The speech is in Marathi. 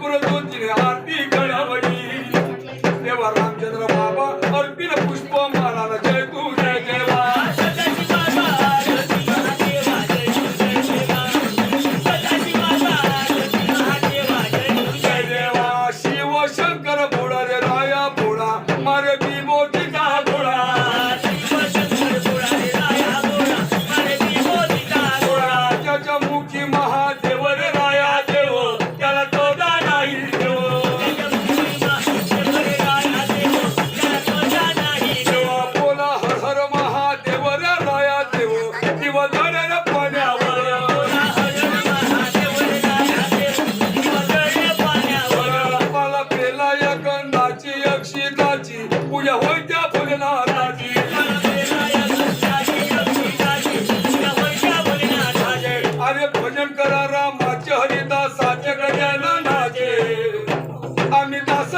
तुझी आरती घडावडी देवा रामचंद्र बाबा अर्पित पुष्प महाराज